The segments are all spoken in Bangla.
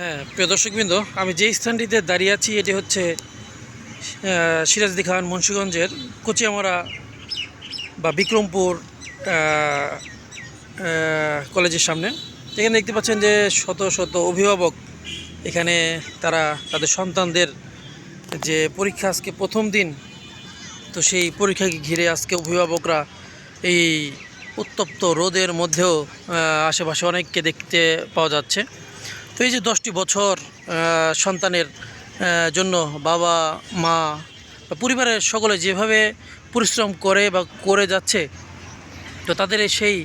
হ্যাঁ প্রিয় দর্শকবৃন্দ, আমি যে স্থানটিতে দাঁড়িয়ে আছি, এটি হচ্ছে সিরাজদি খান মুন্সীগঞ্জের কুচিয়ামরা বা বিক্রমপুর কলেজের সামনে। এখানে দেখতে পাচ্ছেন যে শত শত অভিভাবক এখানে তারা তাদের সন্তানদের যে পরীক্ষা আজকে প্রথম দিন, তো সেই পরীক্ষাকে ঘিরে আজকে অভিভাবকরা এই উত্তপ্ত রোদের মধ্যেও আশেপাশে অনেককে দেখতে পাওয়া যাচ্ছে। তো এই যে দশটি বছর সন্তানের জন্য বাবা, মা পরিবারের সকলে যেভাবে পরিশ্রম করে বা করে যাচ্ছে, তো তাদের সেই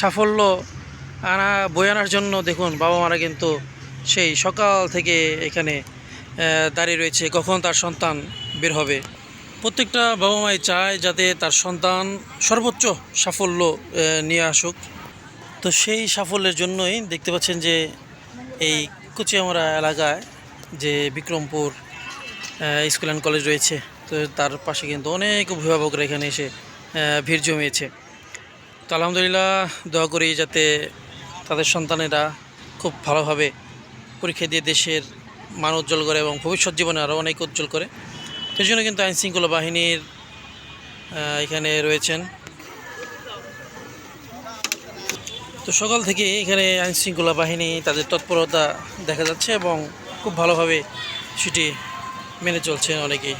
সাফল্য আনা, বয়ে আনার জন্য দেখুন বাবা মারা কিন্তু সেই সকাল থেকে এখানে দাঁড়িয়ে রয়েছে। কখন তার সন্তান বের হবে? প্রত্যেকটা বাবা মাই চায় যাতে তার সন্তান সর্বোচ্চ সাফল্য নিয়ে আসুক। তো সেই সাফল্যের জন্যই দেখতে পাচ্ছেন যে এই কুচিয়ামরা এলাকায় যে বিক্রমপুর স্কুল অ্যান্ড কলেজ রয়েছে, তো তার পাশে কিন্তু অনেক অভিভাবকরা এখানে এসে ভিড় জমিয়েছে। তো আলহামদুলিল্লাহ দোয়া করি যাতে তাদের সন্তানেরা খুব ভালোভাবে পরীক্ষা দিয়ে দেশের মান উজ্জ্বল করে এবং ভবিষ্যৎ জীবনে আরও অনেক উজ্জ্বল করে। সেই জন্য কিন্তু আইনশৃঙ্খলা বাহিনীর এখানে রয়েছেন তো সকাল থেকে এখানে আইনশৃঙ্খলা বাহিনী তাদের তৎপরতা দেখা যাচ্ছে এবং খুব ভালোভাবে সেটি মেনে চলছে অনেকেই।